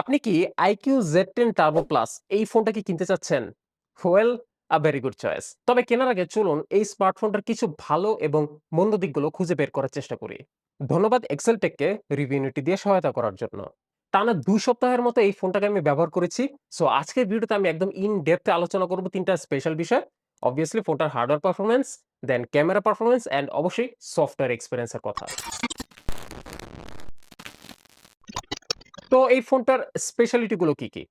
আপনি কি iQOO Z ten turbo plus এই ফোনটা কি কিনতে চাচ্ছেন? Well a very good choice. তবে কেনার আগে চলুন এই স্মার্টফোনটার কিছু ভালো এবং মন্দ দিকগুলো খুঁজে বের করার চেষ্টা করি। ধন্যবাদ এক্সেল টেককে রিভিউনিটি দিয়ে সহায়তা করার জন্য। টানা দুই সপ্তাহের মতো এই ফোনটাকে আমি ব্যবহার করেছি। সো আজকের ভিডিওতে আমি একদম ইন ডেপথ আলোচনা করব তিনটা স্পেশাল বিষয়। অবভিয়াসলি ফোনটার hardware performance then camera performance and অবশ্যই সফটওয়্যার এক্সপেরিয়েন্স এর কথা। তো এই ফোনটার স্পেশালিটি কি, কি?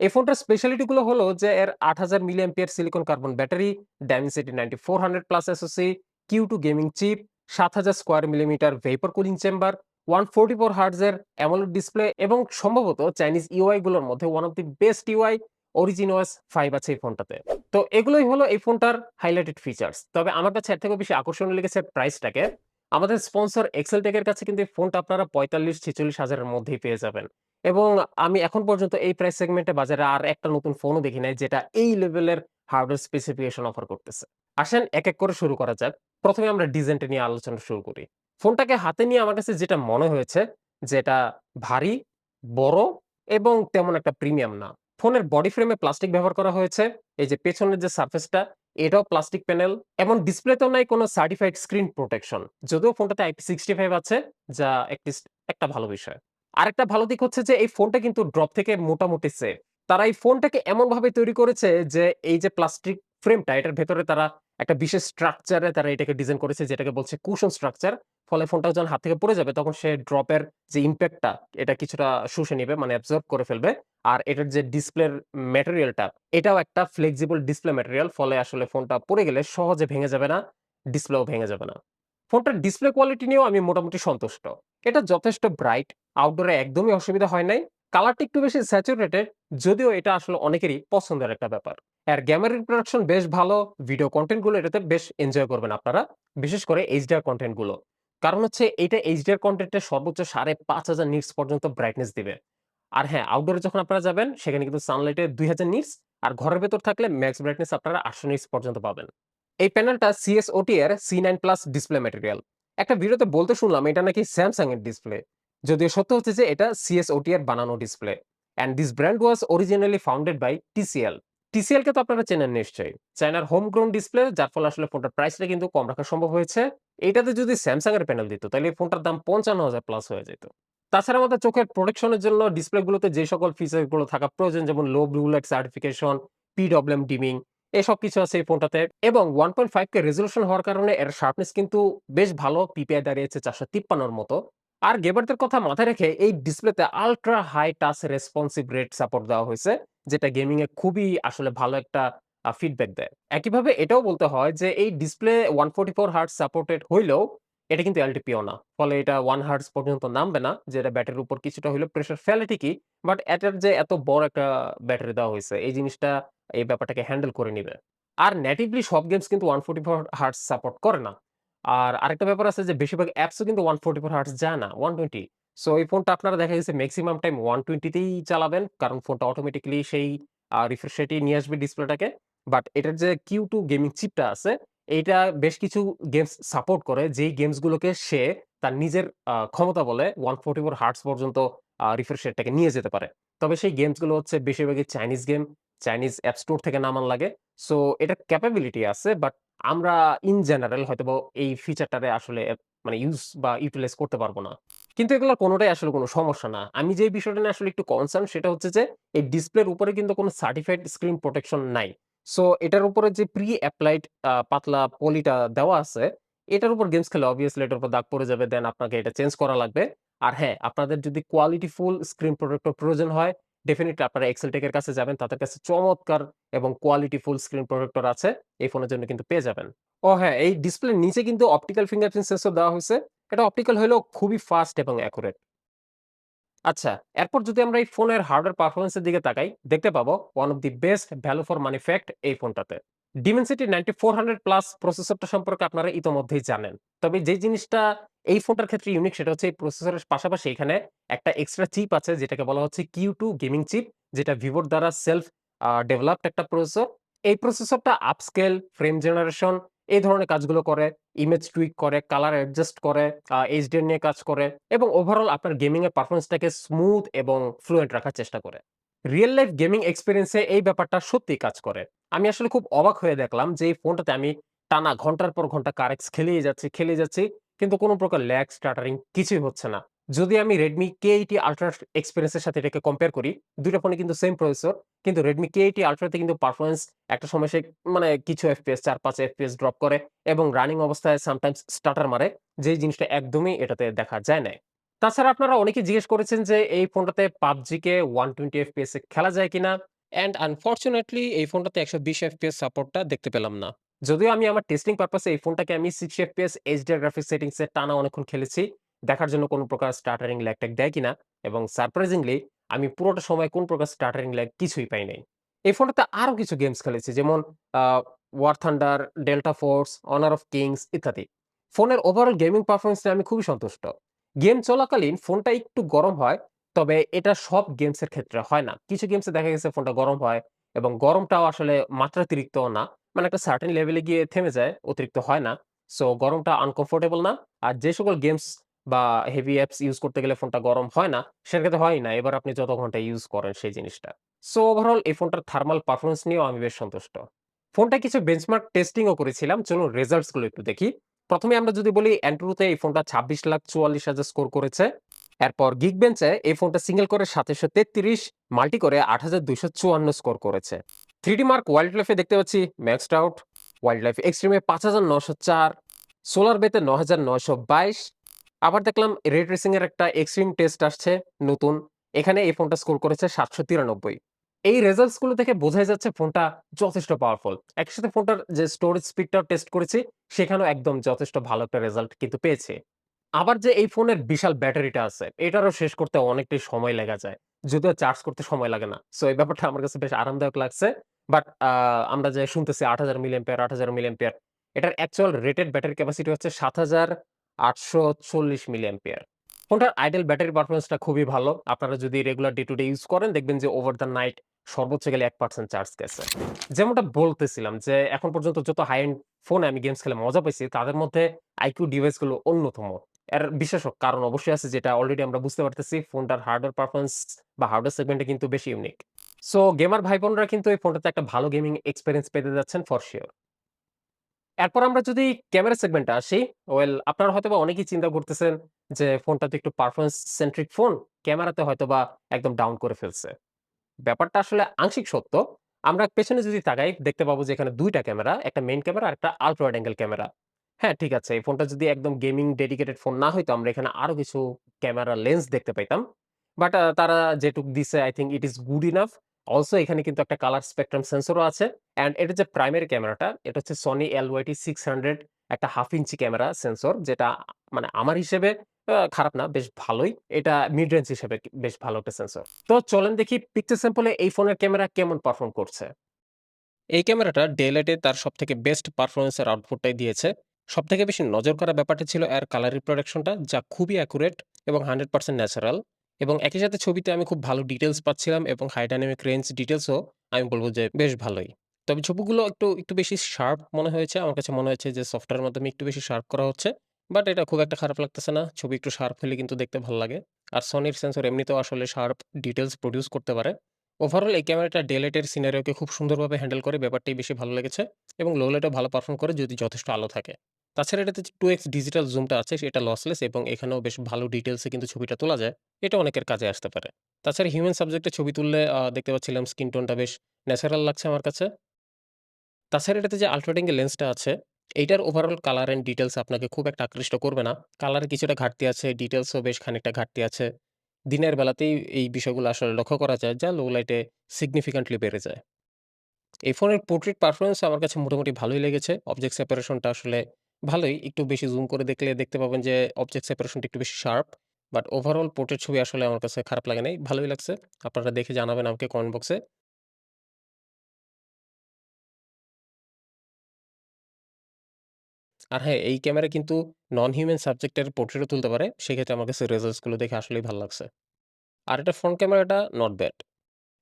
এই ফোনটার স্পেশালিটি হলো যে এর ৮০০০ milli ampere silicon carbon battery, Dimensity 9400 plus SoC, Q2 gaming chip, ৭০০০ square millimetre vapour cooling chamber, one 144 hertz এর অ্যামোলেড ডিসপ্লে এবং সম্ভবত চাইনিজ ইউআই গুলোর মধ্যে one of the best UI origin OS 5 আছে এই ফোনটাতে। তো এগুলোই হলো এই ফোনটার হাইলাইটেড ফিচারস। তবে আমার কাছে এর থেকেও বেশি আকর্ষণীয় লেগেছে প্রাইসটাকে। আমাদের স্পন্সর এক্সেল টেকের কাছে কিন্তু এই ফোনটা আপনারা ৪৫-৪৬ হাজারের মধ্যেই পেয়ে যাবেন। এবং আমি এখন পর্যন্ত এই প্রাইস সেগমেন্টে বাজারে আর একটা নতুন ফোনও দেখি নাই যেটা এই লেভেলের হার্ডওয়্যার স্পেসিফিকেশন অফার করতেছে। আসেন এক, এক করে শুরু করা যাক। প্রথমে আমরা ডিজাইনটা নিয়ে আলোচনা শুরু করি। ফোনটাকে হাতে নিয়ে আমার কাছে যেটা মনে হয়েছে যেটা ভারী, বড় এবং তেমন একটা প্রিমিয়াম না। ফোনের বডি ফ্রেমে প্লাস্টিক ব্যবহার করা হয়েছে। এই যে পেছনের যে সারফেসটা এটাও প্লাস্টিক প্যানেল এবং ডিসপ্লেতেও নাই, কোনো সার্টিফাইড স্ক্রিন প্রোটেকশন। যদিও ফোনটাতে IP65 আছে, যা একটা ভালো বিষয়। আরেকটা ভালো দিক হচ্ছে যে, এই ফোনটা কিন্তু ড্রপ থেকে মোটামুটি সেফ। তারা এই ফোনটাকে এমনভাবে তৈরি করেছে যে, এই যে প্লাস্টিক ফ্রেমটা এটার ভেতরে তারা একটা বিশেষ স্ট্রাকচারে তারা এটাকে ডিজাইন করেছে, যেটাকে বলছে কুশন স্ট্রাকচার। ফলে ফোনটা যখন হাত থেকে পড়ে যাবে, তখন সে ড্রপের যে ইমপ্যাক্টটা এটা কিছুটা শুষে নিবে মানে অ্যাবজর্ব করে ফেলবে। আর এটার যে ডিসপ্লের ম্যাটেরিয়ালটা এটাও একটা ফ্লেক্সিবল ডিসপ্লে ম্যাটেরিয়াল ফলে আসলে ফোনটা পড়ে গেলে সহজে ভেঙে যাবে না, ডিসপ্লেও ভেঙে যাবে না। ফোনটার ডিসপ্লে কোয়ালিটি নিয়েও আমি মোটামুটি সন্তুষ্ট। এটা যথেষ্ট ব্রাইট, আউটডোরে একদমই অসুবিধা হয় নাই। কালারটা একটু বেশি স্যাচুরেটেড যদিও এটা আসলে অনেকেরই পছন্দের একটা ব্যাপার। আর গ্যামার রিপ্রোডাকশন বেশ ভালো, ভিডিও কন্টেন্টগুলো এটাতে বেশ এনজয় করবেন আপনারা। বিশেষ করে এইচডিআর কনটেন্টগুলো। কারণ হচ্ছে এটা এইচডিআর কনটেন্টে সর্বোচ্চ ৫৫০০ নিটস পর্যন্ত ব্রাইটনেস দিবে। আর হ্যাঁ, আউটডোরে যখন আপনারা যাবেন সেখানে কিন্তু সানলাইটে ২০০০ নিটস আর ঘরের ভেতর থাকলে ম্যাক্স ব্রাইটনেস আপনারা ৮০০ নিটস পর্যন্ত পাবেন। এই প্যানেলটা CSOT এর C9 প্লাস ডিসপ্লে ম্যাটেরিয়াল। একটা ভিডিওতে বলতে শুনলাম এটা নাকি স্যামসাং এর ডিসপ্লে। যদিও সত্য হচ্ছে যে এটা CSOT এর বানানো display. And this brand was originally founded by TCL. TCL কে তো আপনারা চেনেন নিশ্চয়ই। চায়নার হোম গ্রাউন্ড ডিসপ্লে যার ফলে আসলে ফোনটার প্রাইসটা কিন্তু কম রাখা সম্ভব হয়েছে। এটাতে যদি স্যামসাং এর প্যানেল দিত তাহলে এই ফোনটার দাম ৫৫০০০ প্লাস হয়ে যেত। তাছাড়া আমাদের চোখের প্রোটেকশন এর জন্য ডিসপ্লে গুলোতে যে সকল ফিচারগুলো থাকা প্রয়োজন যেমন low blue certification, PWM dimming এসব কিছু আছে এই ফোনটাতে এবং 1.5K রেজোলিউশন হওয়ার কারণে এর শার্পনেস কিন্তু বেশ ভালো পিপিআই দাঁড়িয়েছে ৪৫৩ র মতো। আর গেমারদের কথা মাথায় রেখে এই ডিসপ্লেতে ultra high touch responsive rate support দেওয়া হয়েছে যেটা গেমিং এ খুবই আসলে ভালো একটা ফিডব্যাক দেয়। একইভাবে এটাও বলতে হয় যে এই ডিসপ্লে 144 হার্টজ সাপোর্টেড হইলেও এটা কিন্তু এলটিপিও না। ফলে এটা 1 হার্টজ পর্যন্ত নামবে না যেটা ব্যাটারির উপর কিছুটা হইলেও প্রেশার ফেলে ঠিকই। বাট এটার যে এত বড় একটা ব্যাটারি দেওয়া হইছে এই জিনিসটা এই ব্যাপারটাকে হ্যান্ডেল করে নিবে। আর নেটিভলি সব গেমস কিন্তু 144 হার্টজ সাপোর্ট করে না। আর আরেকটা ব্যাপার আছে যে বেশিরভাগ অ্যাপসও কিন্তু 144 হার্টজ যায় না, 120 সো এই ফোনটা আপনারা দেখা গেছে ম্যাক্সিমাম টাইম 120 তেই চালাবেন। কারণ ফোনটা অটোমেটিকলি সেই রিফ্রেশ রেটেই নিয়ে আসবে ডিসপ্লেটাকে। বাট এটার যে কিউ টু গেমিং চিপটা আছে এইটা বেশ কিছু গেমস সাপোর্ট করে যেই গেমস গুলোকে সে তার নিজের ক্ষমতা বলে 144 হার্টজ পর্যন্ত আ রিফ্রেশ রেটটাকে নিয়ে যেতে পারে। তবে সেই গেমসগুলো হচ্ছে বেশিরভাগই Chinese game, Chinese app store থেকে নামান লাগে। সো এটার ক্যাপাবিলিটি আছে বাট আমরা ইন জেনারেল হয়তোবা এই ফিচারটারে আসলে মানে ইউজ বা ইউটিলাইজ করতে পারব না। কিন্তু এগুলোর কোনোটাই আসলে কোনো সমস্যা না। আমি যে বিষয়টা নিয়ে আসলে একটু কনসার্ন সেটা হচ্ছে যে এই ডিসপ্লের উপরে কিন্তু কোন সার্টিফাইড স্ক্রিন প্রোটেকশন নাই। সো এটার উপরে যে প্রি অ্যাপ্লাইড পাতলা পলিটা দেওয়া আছে এটার উপর গেমস খেলে অবভিয়াসলি এটার উপর দাগ পড়ে যাবে দেন আপনাকে এটা চেঞ্জ করা লাগবে। আর হ্যাঁ, আপনাদের যদি কোয়ালিটি ফুল স্ক্রিন প্রোটেক্টর প্রয়োজন হয় ডেফিনিটলি আপনারা এক্সেল টেক এর কাছে যাবেন। তাদের কাছে চমৎকার এবং কোয়ালিটি ফুল স্ক্রিন প্রোটেক্টর আছে। এই ফোনের জন্য কিন্তু পেয়ে যাবেন। ও হ্যাঁ, এই ডিসপ্লের নিচে কিন্তু অপটিক্যাল ফিঙ্গারপ্রিন্ট সেন্সর দেওয়া হয়েছে এটা অপটিক্যাল হলেও খুবই ফাস্ট এবং অ্যাকুরেট। আচ্ছা, এরপর যদি আমরা এই ফোনের হার্ডওয়্যার পারফরম্যান্স এর দিকে তাকাই, দেখতে পাবো one of the best value for money fact এই ফোনটাতে। Dimensity 9400 প্লাস প্রসেসরটা সম্পর্কে আপনারা ইতোমধ্যেই জানেন। তবে যে জিনিসটা এই ফোনটার ক্ষেত্রে ইউনিক সেটা হচ্ছে এই প্রসেসরের পাশাপাশি এখানে একটা এক্সট্রা চিপ আছে যেটাকে বলা হচ্ছে Q2 গেমিং চিপ যেটা ভিভোর দ্বারা সেলফ ডেভেলপড একটা প্রসেসর। এই প্রসেসরটা আপস্কেল, ফ্রেম জেনারেশন এই ধরনের কাজগুলো করে, ইমেজ টুইক করে, কালার অ্যাডজাস্ট করে, HDR নিয়ে কাজ করে এবং ওভারঅল আপনার গেমিং এর পারফরমেন্সটাকে স্মুথ এবং ফ্লুয়েন্ট রাখার চেষ্টা করে। রিয়েল লাইফ গেমিং এক্সপিরিয়েন্সে এই ব্যাপারটা সত্যি কাজ করে। আমি আসলে খুব অবাক হয়ে দেখলাম যে এই ফোনটাতে আমি টানা ঘণ্টার পর ঘণ্টা কারেক্স খেলিয়ে যাচ্ছি, খেলিয়ে যাচ্ছি। কিন্তু কোন প্রকার ল্যাগ, স্টাটারিং কিছুই হচ্ছে না। যদি আমি Redmi K80 Ultra এক্সপেরিয়েন্স এর সাথে এটাকে কম্পেয়ার করি, ২ টা ফোনে কিন্তু সেম প্রসেসর। কিন্তু Redmi K80 Ultra তে কিন্তু পারফরম্যান্স একটা সময় এসে মানে কিছু FPS ৪-৫ FPS ড্রপ করে এবং রানিং অবস্থায় সামটাইমস স্টার্টার মারে। যেই জিনিসটা একদমই এটাতে দেখা যায় নাই। তাছাড়া আপনারা অনেকে জিজ্ঞেস করেছেন যে এই ফোনটাতে PUBG কে 120 FPS এ খেলা যায় কিনা? অ্যান্ড আনফরচুনেটলি এই ফোনটাতে ১২০ FPS সাপোর্টটা দেখতে পেলাম না। যদিও আমি আমার টেস্টিং পারপাস এই ফোনটাকে আমি 60 FPS HDR গ্রাফিক্স সেটিংস টানা অনেকক্ষণ খেলেছি। দেখার জন্য কোন প্রকার স্টাটারিং ল্যাগ-ট্যাগ দেয় কিনা এবং সারপ্রাইজিংলি আমি পুরোটা সময় কোন প্রকার স্টাটারিং ল্যাগ কিছুই পাই নাই। এই ফোনটাতে আরও কিছু গেমস খেলেছি যেমন War Thunder, Delta Force, Honor of Kings ইত্যাদি। ফোনের ওভারঅল গেমিং পারফরমেন্স নিয়ে আমি খুবই সন্তুষ্ট। গেম চলাকালীন ফোনটা একটু গরম হয়, তবে এটা সব গেমসের ক্ষেত্রে হয় না। কিছু গেমসে দেখা গেছে ফোনটা গরম হয় এবং গরমটাও আসলে মাত্রাতিরিক্তও না। মানে একটা সার্টেন লেভেলে গিয়ে থেমে যায়, অতিরিক্ত হয় না। সো গরমটা আনকমফোর্টেবল না। আর যে সকল গেমস বা হেভি অ্যাপস ইউজ করতে গেলে ফোনটা গরম হয় না, সেক্ষেত্রে হয়ই না। এবার আপনি যত ঘণ্টা ইউজ করেন সেই জিনিসটা। সো ওভারঅল এই ফোনটার থার্মাল পারফরম্যান্স নিয়েও আমি বেশ সন্তুষ্ট। ফোনটায় কিছু বেঞ্চমার্ক টেস্টিং ও করেছিলাম। চলুন রেজাল্টসগুলো একটু দেখি। প্রথমে আমরা যদি বলি Antutu তে এই ফোনটা ২৬,৪৪,০০০ স্কোর করেছে। এরপর Geekbench বেঞ্চে এই ফোনটা সিঙ্গেল কোরে ২৭৩৩, মাল্টি কোরে ৮২৫৪ স্কোর করেছে। 3D মার্ক ওয়াইল্ড লাইফে দেখতে পাচ্ছি ম্যাক্সড আউট, Wildlife Extreme এ ৫৯০৪, SolarBay-তে ৯৯২২। আবার দেখলাম রেড ট্রেসিং এর একটা এক্সট্রিম টেস্ট আসছে নতুন। এখানে এই ফোনটা স্কোর করেছে ৭৯৩। এই রেজাল্টসগুলো দেখে বোঝাই যাচ্ছে ফোনটা যথেষ্ট পাওয়ারফুল। একসাথে ফোনটার যে স্টোরেজ স্পিডটাও টেস্ট করেছি, সেখানেও একদম যথেষ্ট ভালো একটা রেজাল্ট কিন্তু পেয়েছে আবার যে এই ফোনের বিশাল ব্যাটারিটা আছে, এটারও শেষ করতে অনেকটাই সময় লেগা যায়। যদিও চার্জ করতে সময় লাগে না। সো এই ব্যাপারটা আমার কাছে বেশ আরামদায়ক লাগছে। বাট আমরা যে শুনতেছি ৮০০০ মিলিঅ্যাম্পিয়ার, ৮০০০ মিলিঅ্যাম্পিয়ার এটার অ্যাকচুয়াল রেটেড ব্যাটারি ক্যাপাসিটি হচ্ছে সাত হাজার আটশো ৭৮৪০ মিলিঅ্যাম্পিয়ার। ফোনটার আইডল ব্যাটারি পারফরম্যান্সটা খুবই ভালো। আপনারা যদি regular day to day use করেন দেখবেন যে ওভার দ্য নাইট সর্বোচ্চ গেলে এক পার্সেন্ট চার্জ গেছে। যেমনটা বলতেছিলাম যে এখন পর্যন্ত যত হাই এন্ড ফোনে আমি গেমস খেলে মজা পাইছি তাদের মধ্যে আইকিউ ডিভাইসগুলো অন্যতম। এর বিশেষ কারণ অবশ্যই আছে যেটা অলরেডি আমরা বুঝতে পারতেছি ফোনটার হার্ডওয়্যার পারফরম্যান্স বা হার্ডওয়্যার সেগমেন্টে কিন্তু বেশি ইউনিক। সো গেমার ভাই-বোনরা কিন্তু এই ফোনটাতে একটা ভালো গেমিং এক্সপেরিয়েন্স পেতে যাচ্ছেন ফর সিউর। এরপর আমরা যদি ক্যামেরা সেগমেন্টে আসি, ওয়েল আপনারা হয়তোবা অনেকেই চিন্তা করতেছেন যে ফোনটা তো একটু পারফরম্যান্স সেন্ট্রিক ফোন, ক্যামেরাতে হয়তো বা একদম ডাউন করে ফেলছে। ব্যাপারটা আসলে আংশিক সত্য। আমরা পেছনে যদি তাকাই দেখতে পাবো যে এখানে দুইটা ক্যামেরা, একটা মেইন ক্যামেরা আরেকটা আল্ট্রা ওয়াইড অ্যাঙ্গেল ক্যামেরা। হ্যাঁ, ঠিক আছে। এই ফোনটা যদি একদম গেমিং ডেডিকেটেড ফোন না হইতো আমরা এখানে আরও কিছু ক্যামেরা লেন্স দেখতে পাইতাম। বাট তারা যেটুক দিছে I think it is good enough. Also এখানে কিন্তু একটা কালার স্পেকট্রাম সেন্সরও আছে। অ্যান্ড এটা যে প্রাইমারি ক্যামেরাটা এটা হচ্ছে Sony LYT-600 একটা হাফ ইঞ্চি ক্যামেরা সেন্সর যেটা মানে আমার হিসেবে খারাপ না, বেশ ভালোই। এটা মিড রেঞ্জ হিসেবে বেশ ভালো একটা সেন্সর। তো চলেন দেখি পিকচার স্যাম্পলে এই ফোনের ক্যামেরা কেমন পারফর্ম করছে। এই ক্যামেরাটা ডে লাইটে তার সবথেকে বেস্ট পারফরম্যান্স এর আউটপুটটাই দিয়েছে। সবথেকে বেশি নজর করা ব্যাপারটা ছিল এর কালার রিপ্রোডাকশনটা যা খুবই অ্যাকুরেট এবং 100% ন্যাচারাল এবং একই সাথে ছবিতে আমি খুব ভালো ডিটেলস পাচ্ছিলাম এবং হাই ডায়নামিক রেঞ্জ ডিটেইলসও আমি বলব যে বেশ ভালোই। তবে ছবিগুলো একটু, একটু বেশি শার্প মনে হয়েছে। আমার কাছে মনে হয়েছে যে সফটওয়্যার মাধ্যমে একটু বেশি শার্প করা হচ্ছে। বাট এটা খুব একটা খারাপ লাগতেছে না। ছবি একটু শার্প হলে কিন্তু দেখতে ভালো লাগে। আর Sonyর সেন্সর এমনিতেও আসলে শার্প ডিটেলস প্রোডিউস করতে পারে। ওভারঅল এই ক্যামেরাটা ডে লাইটের সিনারিওকে খুব সুন্দরভাবে হ্যান্ডেল করে ব্যাপারটাই বেশি ভালো লেগেছে এবং লো লাইটেও ভালো পারফর্ম করে যদি যথেষ্ট আলো থাকে। তাছাড়া এটাতে যে 2x ডিজিটাল জুমটা আছে সেটা লসলেস এবং এখানেও বেশ ভালো ডিটেলসে কিন্তু ছবিটা তোলা যায়। এটা অনেকের কাজে আসতে পারে। তাছাড়া হিউম্যান সাবজেক্টে ছবি তুললে দেখতে পাচ্ছিলাম স্কিন টোনটা বেশ ন্যাচারাল লাগছে আমার কাছে। তাছাড়া এটাতে যে আল্ট্রা লেন্সটা আছে, এইটার ওভারঅল কালার অ্যান্ড ডিটেলস আপনাকে খুব একটা আকৃষ্ট করবে না। কালারে কিছুটা ঘাটতি আছে, ডিটেলসও বেশ খানিকটা ঘাটতি আছে। দিনের বেলাতেই এই বিষয়গুলো আসলে লক্ষ্য করা যায় যা লো লাইটে সিগনিফিক্যান্টলি বেড়ে যায়। এই ফোনের পোর্ট্রেট পারফরমেন্স আমার কাছে মোটামুটি ভালোই লেগেছে। অবজেক্ট সেপারেশনটা আসলে ভালোই। একটু বেশি জুম করে দেখলে দেখতে পাবেন যে অবজেক্ট সেপারেশনটা একটু বেশি শার্প। বাট ওভারঅল পোর্ট্রেট ছবি আসলে আমার কাছে খারাপ লাগে নাই। ভালোই লাগছে। আপনারা দেখে জানাবেন আমাকে কমেন্ট বক্সে। আর হ্যাঁ, এই ক্যামেরা কিন্তু নন হিউম্যান সাবজেক্টের পোর্ট্রেটও তুলতে পারে। সেক্ষেত্রে আমার কাছে রেজাল্টসগুলো দেখে আসলেই ভালো লাগছে। আর এটার ফ্রন্ট ক্যামেরাটা নট ব্যাড।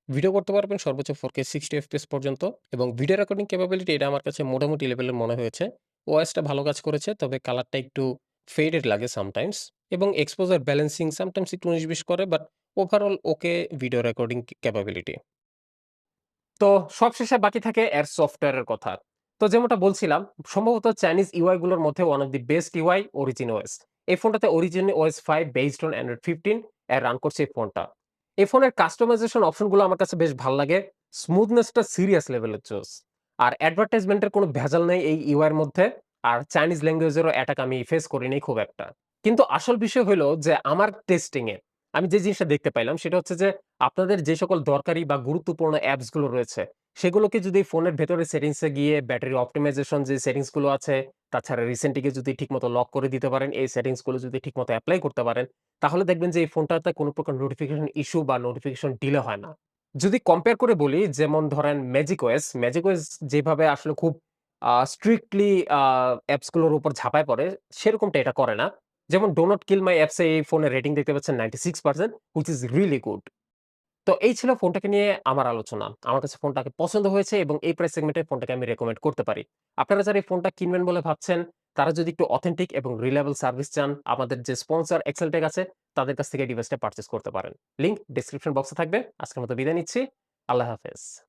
ভিডিও করতে পারবেন সর্বোচ্চ 4K 60 FPS পর্যন্ত এবং ভিডিও রেকর্ডিং ক্যাপাবিলিটি এটা আমার কাছে মোটামুটি লেভেলের মনে হয়েছে। ওএসটা ভালো কাজ করেছে। তবে কালারটা একটু ফেডেড লাগে সামটাইমস এবং এক্সপোজার ব্যালেন্সিং সামটাইমস একটু ১৯-২০ করে but overall okay video recording capability. তো সবশেষে বাকি থাকে এর সফটওয়্যারের কথা। তো যেমনটা বলছিলাম, সম্ভবত চাইনিজ ইউআই গুলোর মধ্যে one of the best UI origin OS. এই ফোনটাতে origin OS five based on Android 15 এ রান করছে এই ফোনটা। এই ফোনের কাস্টমাইজেশন অপশনগুলো আমার কাছে বেশ ভালো লাগে। স্মুথনেসটা সিরিয়াস লেভেলের জোস। আর অ্যাডভার্টাইজমেন্ট এর কোনো ভেজাল নেই এই ইউআই এর মধ্যে। আর চাইনিজ ল্যাঙ্গুয়েজ এরও অ্যাটাক আমি ফেস করিনি খুব একটা। কিন্তু আসল বিষয় হইল যে আমার টেস্টিং এ আমি যে জিনিসটা দেখতে পাইলাম সেটা হচ্ছে যে আপনাদের যে সকল দরকারি বা গুরুত্বপূর্ণ অ্যাপসগুলো রয়েছে সেগুলোকে যদি ফোনের ভেতরে সেটিংস গিয়ে ব্যাটারি অপটিমাইজেশন যে সেটিংসগুলো আছে, তাছাড়া রিসেন্টলি যদি ঠিকমতো লক করে দিতে পারেন, এই সেটিংসগুলো যদি ঠিকমতো অ্যাপ্লাই করতে পারেন, তাহলে দেখবেন যে এই ফোনটাতে কোন প্রকার নোটিফিকেশন ইস্যু বা নোটিফিকেশন ডিলে হয় না। যদি কম্পেয়ার করে বলি, যেমন ধরেন ম্যাজিক ওয়েস ম্যাজিক ওয়েস যেভাবে আসলে খুব স্ট্রিক্টলি অ্যাপসগুলোর অ্যাপসগুলোর উপর ঝাঁপায় পড়ে, সেরকমটা এটা করে না। যেমন ডোনট কিল মাই অ্যাপসে এই ফোনের রেটিং দেখতে পাচ্ছেন 96% হুইচ ইজ রিয়েলি গুড। তো এই ছিল ফোনটাকে নিয়ে আমার আলোচনা। আমার কাছে ফোনটাকে পছন্দ হয়েছে এবং এই প্রাইস সেগমেন্টে ফোনটাকে আমি রেকমেন্ড করতে পারি। আপনারা যারা এই ফোনটা কিনবেন বলে ভাবছেন, তারা যদি একটু অথেন্টিক এবং রিলায়েবল সার্ভিস চান, আমাদের যে স্পন্সর এক্সেলটেক আছে, তাদের কাছ থেকে ডিভাইসটা পার্চেস করতে পারেন। লিঙ্ক ডিসক্রিপশন বক্সে থাকবে। আজকের মতো বিদায় নিচ্ছি। আল্লাহ হাফেজ।